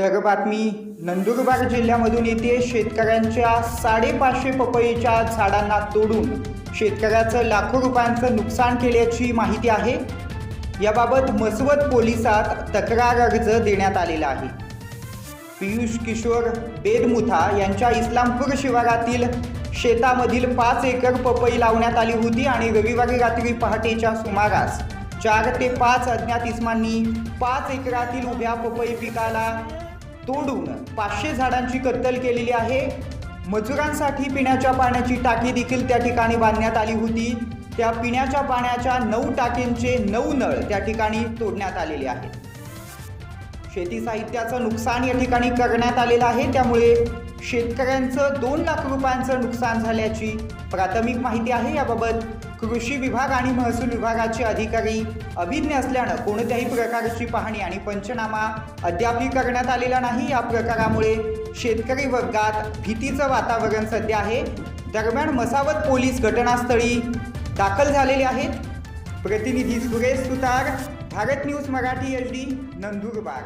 तर बातमी नंदुरबार जिल्ह्यामधून येते शेतकऱ्यांच्या साडेपाचशे पपईच्या झाडांना तोडून. शेतकऱ्याचं लाखो रुपयांचं नुकसान केल्याची माहिती आहे. याबाबत मसवत पोलिसात तक्रार अर्ज देण्यात आलेला आहे. पियुष किशोर बेदमुथा यांच्या इस्लामपूर शिवारातील शेतामधील पाच एकर पपई लावण्यात आली होती आणि रविवारी रात्री पहाटेच्या सुमारास चार ते पाच अज्ञात इसमांनी पाच एकरातील उभ्या पपई पिकाला तोडून पाचशे झाडांची कत्तल केलेली आहे. मजुरांसाठी पिण्याच्या पाण्याची टाकी देखील त्या ठिकाणी बांधण्यात आली होती. त्या पिण्याच्या पाण्याच्या नऊ टाकींचे नऊ नळ त्या ठिकाणी तोडण्यात आलेले आहेत. शेती साहित्याचं नुकसान या ठिकाणी करण्यात आलेलं आहे. त्यामुळे शेतकऱ्यांचं दोन लाख रुपयांचं नुकसान झाल्याची प्राथमिक माहिती आहे. याबाबत कृषी विभाग आणि महसूल विभागाचे अधिकारी अभिज्ञ असल्यानं कोणत्याही प्रकारची पाहणी आणि पंचनामा अद्यापही करण्यात आलेला नाही. या प्रकारामुळे शेतकरी वर्गात भीतीचं वातावरण सध्या आहे. दरम्यान मसावत पोलीस घटनास्थळी दाखल झालेले आहेत. प्रतिनिधी Suresh Sutar Bharat news Marathi H D Nandurbar.